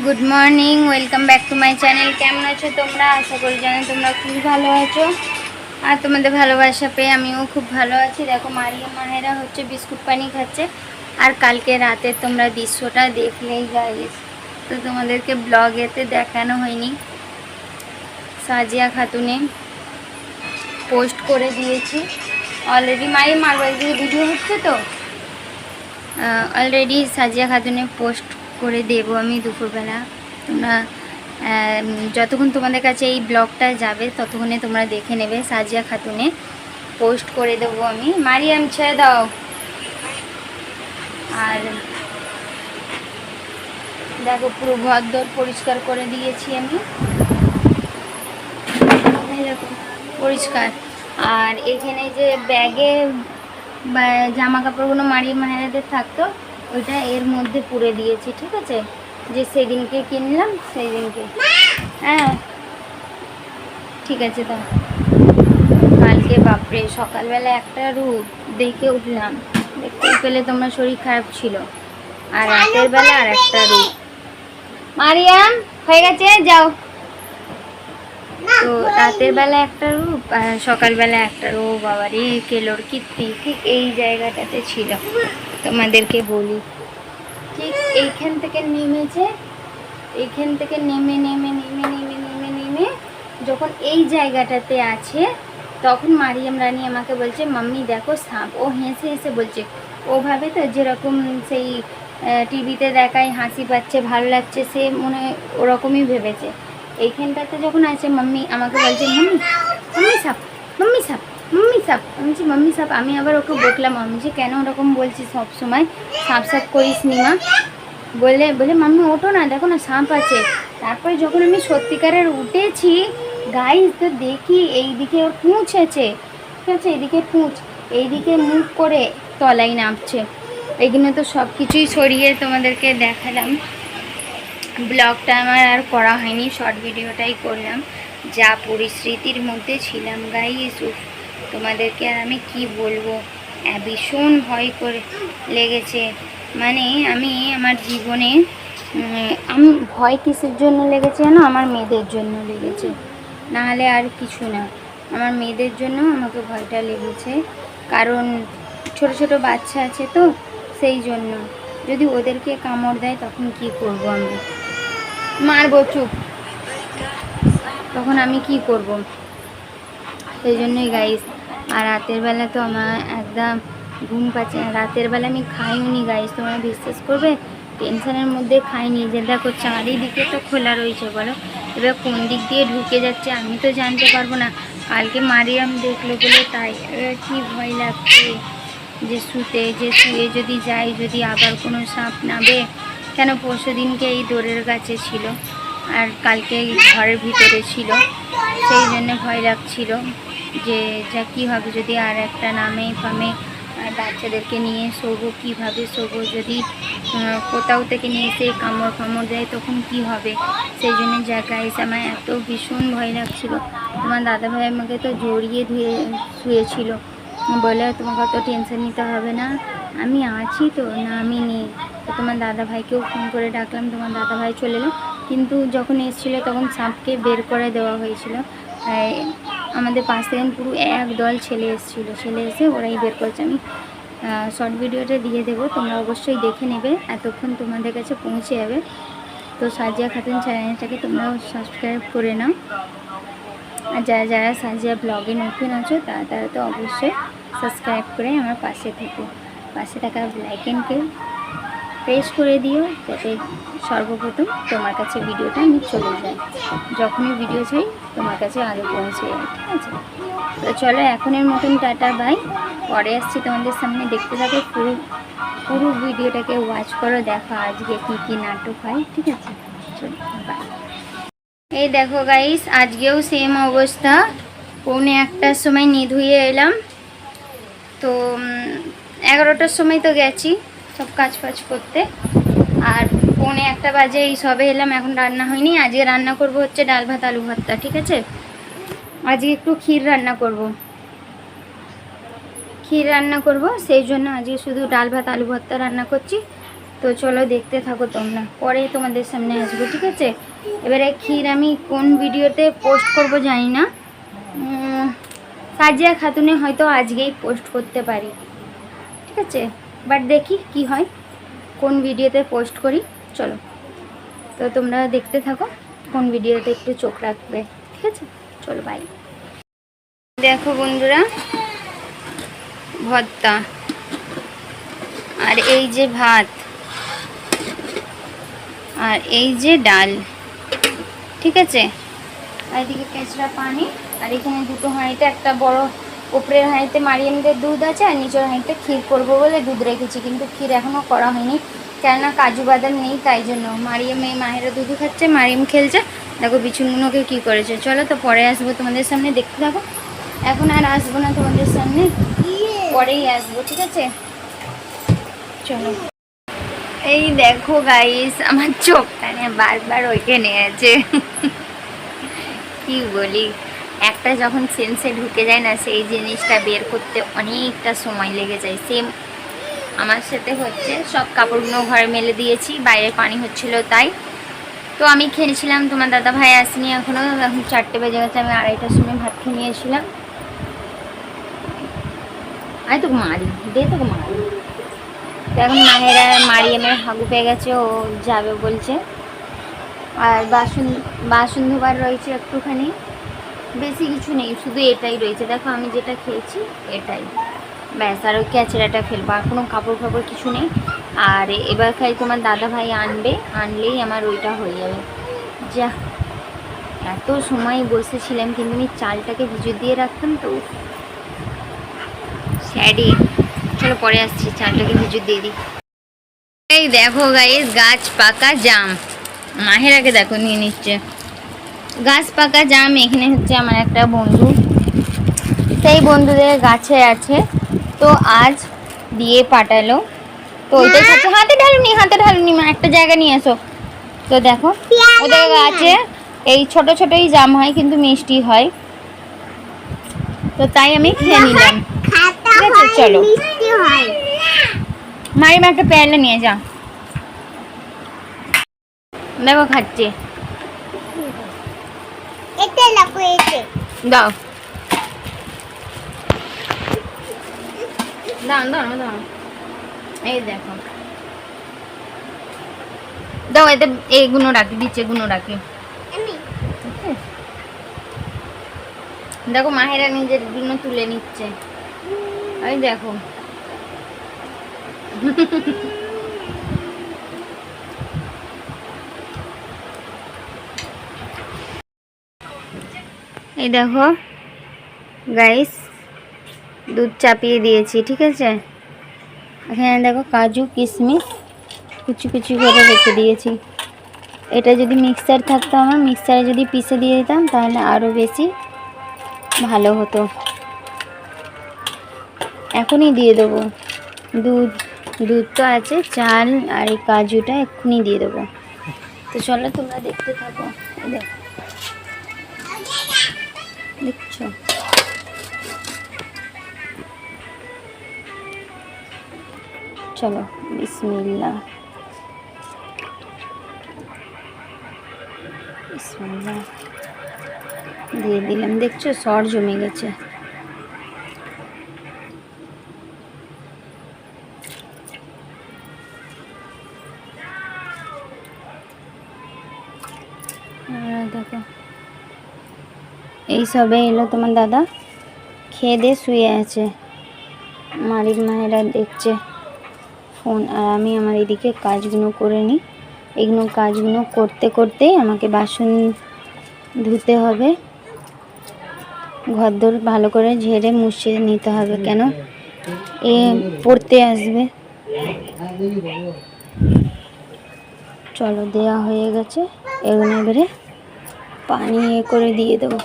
Good morning welcome back to my channel কেমন আছো তোমরা? আশা করি জানো তোমরা খুব ভালো আছো। আর তোমাদের ভালোবাসা পেয়ে আমিও খুব ভালো আছি। দেখো, মারিয়া মাহেরা হচ্ছে বিস্কুট পানি খাচ্ছে। আর কালকে রাতে তোমরা দৃশ্যটা দেখলেই গাইস তো তোমাদেরকে ব্লগেতে দেখানো হয়নি। সাজিয়া খাতুনে পোস্ট করে দিয়েছি। অলরেডি মারি মার্বেল দিয়ে ভিডিও হচ্ছে তো? অলরেডি সাজিয়া খাতুনে পোস্ট করে দেব আমি দুপুরবেলা। তোমরা যতক্ষণ তোমাদের কাছে এই ব্লগটা যাবে, ততক্ষণে তোমরা দেখে নেবে সাজিয়া খাতুনে। পোস্ট করে দেবো আমি। মারিয়াম, ছেড়ে দাও। আর দেখো, পুরো ঘর দর পরিষ্কার করে দিয়েছি আমি। পরিষ্কার। আর এখানে যে ব্যাগে জামা কাপড়গুলো মারিয়ে মায়েরাদের থাকতো ওইটা এর মধ্যে পুরে দিয়েছি ঠিক আছে? যে সেদিনকে কিনলাম সেই দিনকে হ্যাঁ। ঠিক আছে তো কালকে বাপরে সকালবেলা একটা রূপ দেখে উঠলাম। দেখতে পেলে তোমার শরীর খারাপ ছিল। আর রাতের বেলা আর একটা রূপ। মারিয়াম হয়ে গেছে? যাও। তো রাতের বেলা একটা রূপ আর সকালবেলা একটা রূপ। বাবা রে কেলোর কীর্তি। ঠিক এই জায়গাটাতে ছিল। তোমাদেরকে বলি। ঠিক এইখান থেকে নেমেছে এইখান থেকে নেমে নেমে নেমে নেমে নেমে নেমে যখন এই জায়গাটাতে আছে, তখন মারিয়াম রানী আমাকে বলছে, মাম্মি, দেখো সাপ। ও হেসে হেসে বলছে, ওভাবে তো যেরকম সেই টিভিতে দেখায়, হাসি পাচ্ছে, ভালো লাগছে, সে মনে ওরকমই ভেবেছে। এইখানটাতে যখন আছে, মাম্মি আমাকে বলছে, মাম্মি মাম্মি সাপ মাম্মি সাপ। মাম্মি সাপ আমি বলছি মাম্মি সাপ আমি আবার ওকে বকলাম আমি যে কেন ওরকম বলছি সব সময়? সাপ সাপ করিস নি মা। বলে বলে, মাম্মি ওঠো না, দেখো না সাপ আছে। তারপরে যখন আমি সত্যিকারের উঠেছি গাইস তো দেখি এইদিকে ওর পুঁছ আছে। ঠিক আছে, এইদিকে পুঁছ এইদিকে মুখ করে তলায় নামছে। এইগুলো তো সব কিছুই সরিয়ে তোমাদেরকে দেখালাম। ব্লগটা আমার আর করা হয়নি শর্ট ভিডিওটাই করলাম। যা পরিস্থিতির মধ্যে ছিলাম গাইস উফ। তোমাদেরকে আর আমি কি বলব? ভীষণ ভয় করে লেগেছে। মানে আমি আমার জীবনে আমি ভয় কিসের জন্য লেগেছে জানো? আমার মেয়েদের জন্য লেগেছে। নাহলে আর কিছু না। আমার মেয়েদের জন্য আমাকে ভয়টা লেগেছে। কারণ ছোট ছোট বাচ্চা আছে তো, সেই জন্য। যদি ওদেরকে কামড় দেয়, তখন কি করব আমি মারবো চুপ। তখন আমি কি করব? সেই জন্যই গাইস আর রাতের বেলা তো আমার একদম ঘুম পাচ্ছে। রাতের বেলা আমি খাইও নি গাইস তোমরা বিশ্বাস করবে? টেনশনের মধ্যে খাইনি যে দেখো চারিদিকে তো খোলা রয়েছে, বলো? এবার কোন দিক দিয়ে ঢুকে যাচ্ছে, আমি তো জানতে পারব না। কালকে মারিয়াম দেখল বলে তাই। কি ভয় লাগছে? যে শুতে, যে শুয়ে যদি যাই, যদি আবার কোনো সাপ নাবে কেন পরশু দিনকে এই দোরের কাছে ছিল, আর কালকে ঘরের ভিতরে ছিল, সেই জন্য ভয় লাগছিল। যে যা কী হবে যদি আর একটা নামে ফামে বাচ্চাদেরকে নিয়ে শোবো, কীভাবে শোবো, যদি কোথাও থেকে নিয়ে এসে কামড় ফামড় দেয়, তখন কি হবে? সেই জন্য যা গাইস আমার এত ভীষণ ভয় লাগছিল। তোমার দাদাভাই আমাকে তো জড়িয়ে ধুয়ে, শুয়েছিল। বলে, তোমাকে অত টেনশন নিতে হবে না। আমি আছি তো, না আমি নেই। তো তোমার দাদাভাইকেও ফোন করে ডাকলাম, তোমার দাদাভাই চলে এলো। কিন্তু যখন এসেছিল, তখন সাপকে বের করে দেওয়া হয়েছিল। আমাদের পাশ থেকে পুরো এক দল ছেলে এসেছিল। ছেলে এসে ওরাই বের করছে। আমি শর্ট ভিডিওটা দিয়ে দেবো। তোমরা অবশ্যই দেখে নেবে। এতক্ষণ তোমাদের কাছে পৌঁছে যাবে। তো সাজিয়া খাতুন চ্যানেলটাকে তোমরাও সাবস্ক্রাইব করে নাও। আর যারা যারা সাজিয়া ব্লগে নতুন আছো তারা তারা তো অবশ্যই সাবস্ক্রাইব করে আমার পাশে থেকো। পাশে থাকা লাইকেনকে প্রেস করে দিও যাতে সর্বপ্রথম তোমার কাছে ভিডিওটা আমি চলে যায় যখনই ভিডিও চাই, তোমার কাছে আগে পৌঁছে যায় ঠিক আছে? তো চলো, এখনের মতন টাটা বাই পরে আসছি তোমাদের সামনে। দেখতে থাকো, পুরো পুরো ভিডিওটাকে ওয়াচ করো, দেখো আজকে কী কী নাটক হয়, ঠিক আছে? চলো বাই এই দেখো গাইস আজকেও সেম অবস্থা। পৌনে একটার সময় নিধুয়ে এলাম। তো এগারোটার সময় তো গেছি। সব কাজ ফাজ করতে। আর পৌনে একটা বাজে এই সবে এলাম, এখন রান্না হয়নি। আজকে রান্না করব হচ্ছে ডাল ভাত, আলু ভর্তা, ঠিক আছে? আজকে একটু ক্ষীর রান্না করব। ক্ষীর রান্না করব, সেই জন্য আজকে শুধু ডাল ভাত, আলু ভর্তা রান্না করছি। তো চলো দেখতে থাকো তোমরা। পরে তোমাদের সামনে আসব, ঠিক আছে? এবারে ক্ষীর আমি কোন ভিডিওতে পোস্ট করব জানি না। সাজিয়া খাতুনে হয়তো আজকেই পোস্ট করতে পারি। ঠিক আছে? বাট দেখি কি হয়। কোন ভিডিওতে পোস্ট করি। চলো। তো তোমরা দেখতে থাকো, কোন ভিডিওতে একটু চোখ রাখবে। ঠিক আছে? চলো বাই দেখো বন্ধুরা, ভর্তা। আর এই যে ভাত। আর এই যে ডাল। ঠিক আছে? আর এদিকে কেঁচড়া পানি। আর এখানে দুটো হাঁড়িতে একটা বড় উপরের হাঁড়িতে মারিয়ামদের দুধ আছে আর নিচের হাঁড়িতে ক্ষীর করব বলে দুধ রেখেছি, কিন্তু ক্ষীর এখনও করা হয়নি। কেননা কাজু বাদাম নেই, তাই জন্য। মারিয়াম এই মাহেরা দুধ খাচ্ছে, মারিয়াম খেলছে। দেখো বিছুনগুলোকে কি করেছে। চলো তো পরে আসব তোমাদের সামনে, দেখতে থাকো। এখন আর আসব না তোমাদের সামনে। পরেই আসব, ঠিক আছে? চলো। এই দেখো গাইস আমার চোখটা নিয়ে বারবার ওইখানে আছে। কি বলি? একটা যখন সেন্সে ঢুকে যায় না, সেই জিনিসটা বের করতে অনেকটা সময় লেগে যায়। সেম আমার সাথে হচ্ছে, সব কাপড়গুলো ঘরে মেলে দিয়েছি বাইরে পানি হচ্ছিল তাই। তো আমি খেয়েছিলাম, তোমার দাদা ভাই আসেনি এখনও এখন চারটে বেজে গেছে, আমি আড়াইটার সময় ভাত খেয়ে নিয়েছিলাম। আয় তোকে মারি, দে তোকে মারি। তো এখন মায়েরা মারিয়ামের হাগু পেয়ে গেছে, ও যাবে বলছে। আর বাসন বাসন ধোবার রয়েছে একটুখানি। বেশি কিছু নেই, শুধু এটাই রয়েছে। দেখো আমি যেটা খেয়েছি, এটাই। ব্যাস, আর ওই ক্যাচড়াটা ফেলব, আর কোনো কাপড় ফাপড় কিছু নেই। আর এবার খাই তোমার দাদা ভাই আনবে, আনলেই আমার ওইটা হয়ে যাবে। যা, এত সময় বসেছিলাম, কিন্তু আমি চালটাকে ভিজু দিয়ে রাখতাম তো স্যাডি চলো পরে আসছি, চালটাকে ভিজু দিয়ে দিই। এই দেখো গাইস গাছ পাকা জাম। মাহেরাকে দেখো নিয়ে নিচ্ছে। গাছ পাকা জাম এখানে হচ্ছে আমার একটা বন্ধু। সেই বন্ধুদের গাছে আছে। তো আজ দিয়ে পাঠালো। তো ওইটাই খাচ্ছে হাতে ঢালুনি হাতে ঢালুনি একটা জায়গা নিয়ে এসো। তো দেখো ওদের গাছে এই ছোট ছোটই জাম হয় কিন্তু মিষ্টি হয়। তো তাই আমি খেয়ে নিলাম। ঠিক আছে, চলো। মারিমা একটা পেয়ালা নিয়ে যা। দেখো খাচ্ছে। এটা লাগো দাও। দাও দাও দাও এই দেখো। দাও এতে এইগুলো রাখি বিচেগুলো রাখি। দেখো মাহেরা নিজের জন্য তুলে নিচ্ছে। ওই দেখো। এই দেখো গাইস দুধ চাপিয়ে দিয়েছি, ঠিক আছে? এখানে দেখো কাজু, কিশমিশ, কুচি কুচি করে রেখে দিয়েছি। এটা যদি মিক্সার থাকতো আমার মিক্সারে যদি পিষে দিয়ে দিতাম, তাহলে আরও বেশি ভালো হতো। এখনই দিয়ে দেবো। দুধ দুধ তো আছে, চাল আর এই কাজুটা এক্ষুনি দিয়ে দেবো। তো চলো তোমরা দেখতে থাকো। দেখো। চলো বিসমিল্লা বিসমিল্লা দিয়ে দিলাম, দেখছ, সর জমে গেছে। দেখো, এই সবে এলো তোমার দাদা। খেয়ে দিয়ে শুয়ে আছে। মারিক মায়েরা দেখছে। ফোন, আর আমি আমার এদিকে কাজগুলো করে নিই। এগুলো কাজগুলো করতে করতেই আমাকে বাসন ধুতে হবে। ঘরদোর ভালো করে ঝেড়ে মুছে নিতে হবে, কেন? এ পড়তে আসবে। চলো, দেয়া হয়ে গেছে। এগুলো এবারে পানি এ করে দিয়ে দেবো।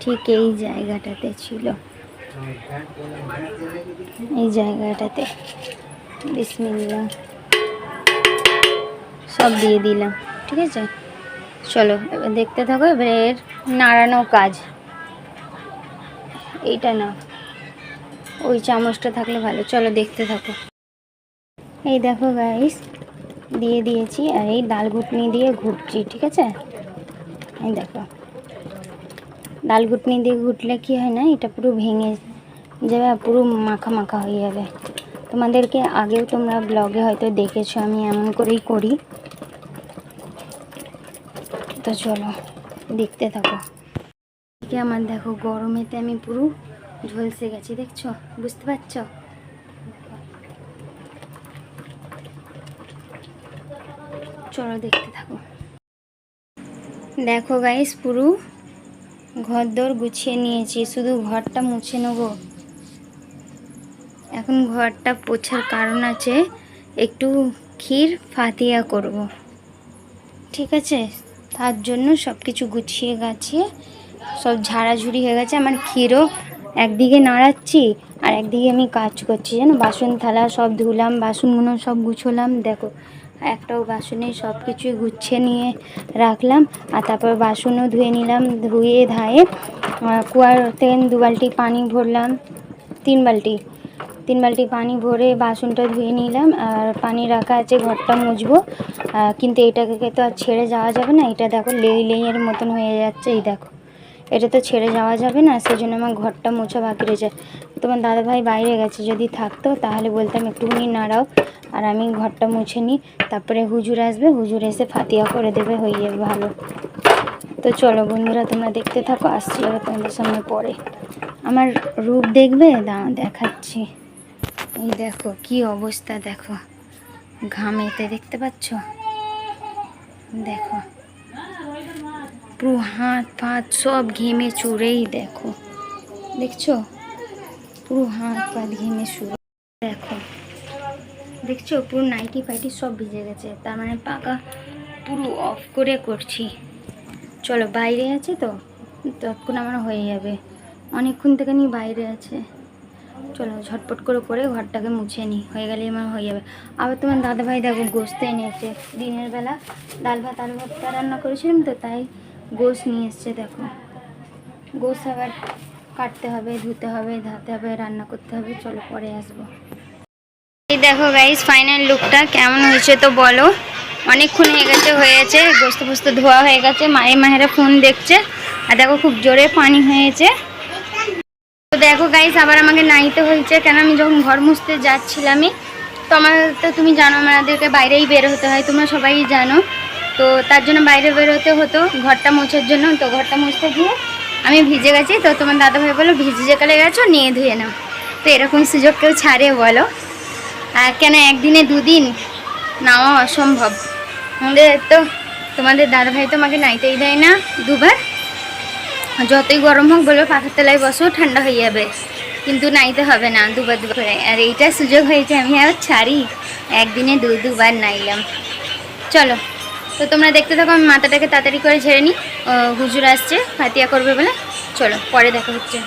ঠিক এই জায়গাটাতে ছিল। এই জায়গাটাতে। বিসমিল্লা সব দিয়ে দিলাম, ঠিক আছে? চলো, এবার দেখতে থাকো, এবার এর নাড়ানো কাজ। এইটা না ওই চামচটা থাকলে ভালো। চলো, দেখতে থাকো। এই দেখো গাইস দিয়ে দিয়েছি, আর এই ডাল ঘুটনি দিয়ে ঘুটছি, ঠিক আছে? এই দেখো। ডাল ঘুটনি দিয়ে ঘুটলে কি হয় না, এটা পুরো ভেঙে যাবে পুরো মাখা মাখা হয়ে যাবে। তোমাদেরকে আগেও তোমরা ব্লগে হয়তো দেখেছ, আমি এমন করেই করি। তো চলো, দেখতে থাকো। এদিকে আমার দেখো, গরমেতে আমি পুরো ঝলসে গেছি, দেখছ? বুঝতে পারছ? চলো, দেখতে থাকো। দেখো গাইস পুরো ঘর দোর গুছিয়ে নিয়েছি, শুধু ঘরটা মুছে নেব। এখন ঘরটা পোছার কারণ আছে, একটু ক্ষীর ফাতিয়া করব। ঠিক আছে? তার জন্য সব কিছু গুছিয়ে গাছিয়ে সব ঝাড়াঝুড়ি হয়ে গেছে। আমার ক্ষীরও একদিকে নাড়াচ্ছি আর একদিকে আমি কাজ করছি। জানো, বাসন থালা সব ধুলাম, বাসনগুলো সব গুছোলাম। দেখো, একটাও বাসনে সব কিছুই গুছিয়ে নিয়ে রাখলাম আর তারপর বাসনও ধুয়ে নিলাম, ধুয়ে ধায়ে কুয়ার থেকে দু বালতি পানি ভরলাম, তিন বালতি। তিন বালতি পানি ভরে বাসনটা ধুয়ে নিলাম, আর পানি রাখা আছে, ঘরটা মুছবো। কিন্তু এটাকে তো আর ছেড়ে যাওয়া যাবে না, এটা দেখো লেই লেইয়ের মতন হয়ে যাচ্ছে, এই দেখো। এটা তো ছেড়ে যাওয়া যাবে না সেই জন্য আমার ঘরটা মোছা বাকি রয়েছে। তোমার দাদাভাই বাইরে গেছে, যদি থাকতো তাহলে বলতাম একটুখানি নাড়াও, আর আমি ঘরটা মুছে নিই। তারপরে হুজুর আসবে, হুজুর এসে ফাতিয়া করে দেবে, হয়ে যাবে ভালো। তো চলো বন্ধুরা, তোমরা দেখতে থাকো, আসছি তোমাদের সামনে পরে। আমার রূপ দেখবে? দাঁড়া দেখাচ্ছি। এই দেখো, কি অবস্থা দেখো। ঘামেতে দেখতে পাচ্ছ? দেখো। পুরো হাত পাত সব ঘেমে চুড়েই দেখো। দেখছ? পুরো হাত পাত ঘেমে চুড়ে দেখো। দেখছ? পুরো নাইটি ফাইটি সব ভিজে গেছে। তার মানে পাকা পুরো অফ করে করছি। চলো বাইরে আছে তো? ততক্ষণ আমার হয়ে যাবে। অনেকক্ষণ থেকে নিয়ে বাইরে আছে। চলো, ঝটপট করে করে ঘরটাকে মুছে নিই হয়ে গেলে আমার হয়ে যাবে। আবার তোমার দাদাভাই দেখো, গোস্ত এনেছে দিনের বেলা ডাল ভাত, আলু ভাতটা রান্না করেছিলাম তো, তাই গোস্ত নিয়ে এসছে, দেখো। গোস্ত আবার কাটতে হবে, ধুতে হবে, ধাতে হবে, রান্না করতে হবে, চলো পরে আসব। এই দেখো গাইস ফাইনাল লুকটা কেমন হয়েছে তো বলো? অনেকক্ষণ হয়ে গেছে হয়েছে গোস্ত ফোস্ত ধোয়া হয়ে গেছে, মায়ের মায়েরা ফোন দেখছে। আর দেখো, খুব জোরে পানি হয়েছে। দেখো গাইস আবার আমাকে নাইতে হয়েছে। কেন আমি যখন ঘর মুছতে যাচ্ছিলামই, তো আমার তো তুমি জানো, আমাদেরকে বাইরেই বের হতে হয়, তোমরা সবাই জানো। তো তার জন্য বাইরে বের হতে ঘরটা মোছার জন্য। তো ঘরটা মুছতে গিয়ে আমি ভিজে গেছি। তো তোমার দাদাভাই বলো ভিজে যে কালে গেছো, নিয়ে ধুয়ে নাও। তো এরকম সুযোগ কেউ ছাড়ে বলো। আর কেন একদিনে দুদিন? নেওয়া অসম্ভব। আমাদের তো, তোমাদের দাদাভাই তো আমাকে নাইতেই দেয় না, দুবার। যতই গরম হোক, বলবে পাখার তলায় বসো, ঠান্ডা হয়ে যাবে। কিন্তু নাইতে হবে না, দুবার দুবার আর এইটা সুযোগ হয়েছে, আমি আর ছাড়ি। একদিনে দু, দুবার নাইলাম। চলো, তো তোমরা দেখতে থাকো, আমি মাথাটাকে তাড়াতাড়ি করে ঝেড়ে নিই। হুজুর আসছে, ফাতিয়া করবে বলে। চলো, পরে দেখা হচ্ছে।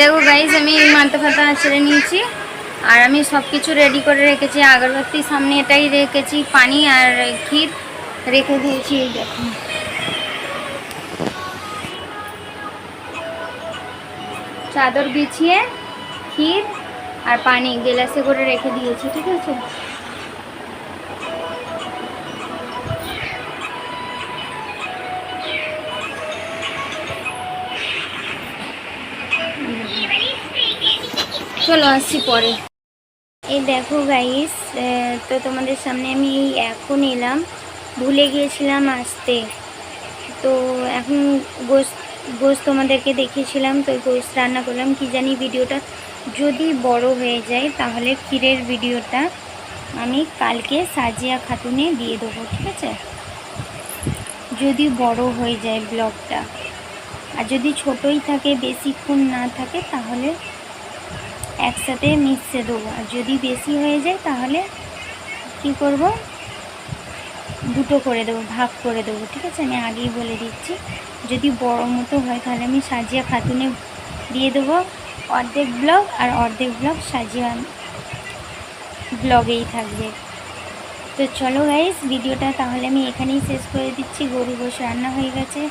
দেখো গাইজ আমি মাথা ফাতা ছেড়ে নিয়েছি। আর আমি সব কিছু রেডি করে রেখেছি। আগরবাতি সামনে এটাই রেখেছি, পানি আর ক্ষীর। রেখে দিয়েছি এই চাদর বিছিয়ে, ক্ষীর আর পানি গেলাসে করে রেখে দিয়েছি, ঠিক আছে? চলো আসছি পরে। এই দেখো গাইস তো তোমাদের সামনে আমি এই এখন এলাম। ভুলে গিয়েছিলাম আসতে। তো এখন গোস গোস তোমাদেরকে দেখিয়েছিলাম, তো গোস রান্না করলাম। কি জানি ভিডিওটা যদি বড় হয়ে যায়, তাহলে ক্ষীরের ভিডিওটা আমি কালকে সাজিয়া খাতুনে দিয়ে দেবো, ঠিক আছে? যদি বড় হয়ে যায় ব্লগটা। আর যদি ছোটই থাকে, বেশিক্ষণ না থাকে, তাহলে একসাথে মিশে দেবো। আর যদি বেশি হয়ে যায়, তাহলে কি করব? দুটো করে দেবো, ভাগ করে দেবো, ঠিক আছে? আমি আগেই বলে দিচ্ছি। যদি বড় মতো হয় তাহলে আমি সাজিয়া খাতুনে দিয়ে দেবো অর্ধেক ব্লগ আর অর্ধেক ব্লগ সাজিয়া ব্লগেই থাকবে। তো চলো গাইস ভিডিওটা তাহলে আমি এখানেই শেষ করে দিচ্ছি। গরু গোশ রান্না হয়ে গেছে।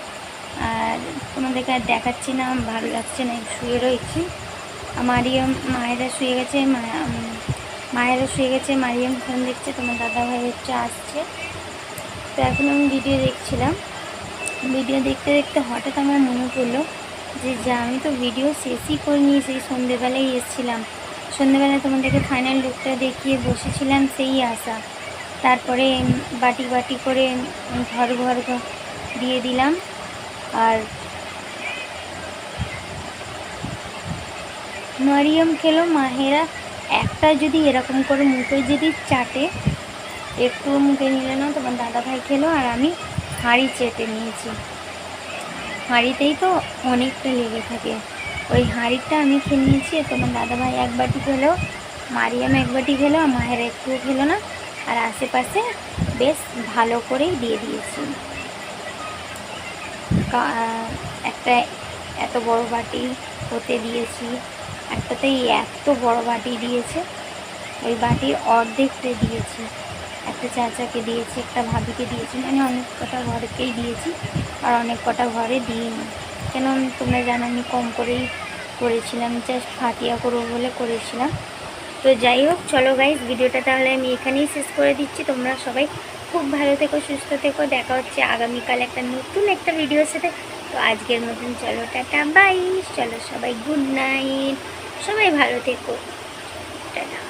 আর তোমাদেরকে আর দেখাচ্ছি না, ভালো লাগছে না, শুয়ে রয়েছি। আমারই মায়েরা শুয়ে গেছে মায়েরা শুয়ে গেছে, মারিয়াম ফোন দেখছে, তোমার দাদা ভাই হচ্ছে, আসছে। তো এখন আমি ভিডিও দেখছিলাম। ভিডিও দেখতে দেখতে হঠাৎ আমার মনে পড়ল যে, যা, আমি তো ভিডিও শেষই করিনি সেই সন্ধেবেলায় এসেছিলাম। সন্ধেবেলায় তোমাদেরকে ফাইনাল লুকটা দেখিয়ে বসেছিলাম সেই আশা। তারপরে বাটি বাটি করে ঘর ঘর দিয়ে দিলাম। আর মারিয়াম খেলো মাহেরা একটা যদি এরকম করে মুখে যদি চাটে একটু মুখে নিলে না তোমার দাদা ভাই খেলো আর আমি হাঁড়ি চেটে নিয়েছি। হাঁড়িতেই তো অনেকটা লেগে থাকে। ওই হাঁড়িটা আমি খেয়ে নিয়েছি তোমার দাদা ভাই এক বাটি খেলো, মারিয়াম এক বাটি খেলো, আর মায়ের একটুও খেলো না। আর আশেপাশে বেশ ভালো করেই দিয়ে দিয়েছি। একটা এত বড় বাটি হতে দিয়েছি, একটাতেই এত বড় বাটি দিয়েছে, ওই বাটির অর্ধেকটা দিয়েছি। একটা চাচাকে দিয়েছি, একটা ভাবিকে দিয়েছি মানে অনেক কটা ঘরকেই দিয়েছি আর অনেক কটা ঘরে দিইনি। কেন তোমরা জানো আমি কম করেই করেছিলাম জাস্ট ফাটিয়া করব বলে করেছিলাম। তো যাই হোক, চলো গাইজ ভিডিওটা তাহলে আমি এখানেই শেষ করে দিচ্ছি। তোমরা সবাই খুব ভালো থেকো, সুস্থ থেকো। দেখা হচ্ছে আগামীকাল একটা নতুন একটা ভিডিওর সাথে। তো আজকের মতন চলো, টাটা বাই চলো সবাই গুড নাইট সবাই ভালো থেকো। টাটা।